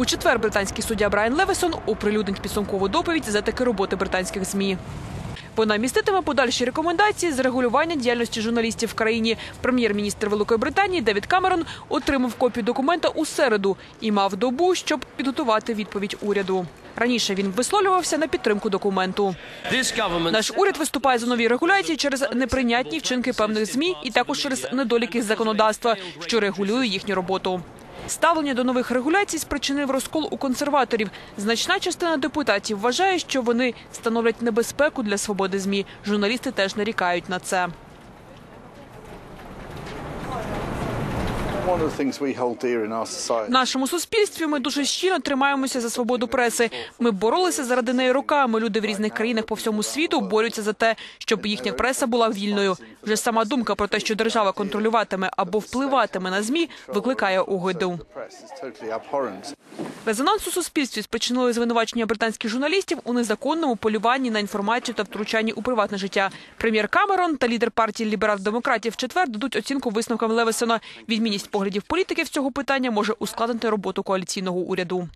У четвер британський суддя Брайан Левісон оприлюднить підсумкову доповідь за таки роботи британських змі. Вона міститиме подальші рекомендації з регулювання діяльності журналістів в країні. Прем'єр-міністр Великої Британії Девід Камерон отримав копію документа у середу і мав добу, щоб підготувати відповідь уряду. Раніше він висловлювався на підтримку документу. Наш уряд виступає за нові регуляції через неприйнятні вчинки певних змі і також через недоліки законодавства, що регулює їхню роботу. Ставлення до нових регуляцій спричинив розкол у консерваторів. Значна частина депутатів вважає, що вони становлять небезпеку для свободи змі. Журналісти теж нарікають на це. В нашому суспільстві ми дуже щиро тримаємося за свободу преси. Ми боролися заради неї роками. Люди в різних країнах по всьому світу борються за те, щоб їхня преса була вільною. Вже сама думка про те, що держава контролюватиме або впливатиме на змі, викликає огиду. Резонанс у суспільстві спричинили звинувачення британських журналістів у незаконному полюванні на інформацію та втручанні у приватне життя. Прем'єр Камерон та лідер партії ліберал-демократів четвер дадуть оцінку висновкам Левесона. Відмінність поглядів політиків з цього питання може ускладнити роботу коаліційного уряду.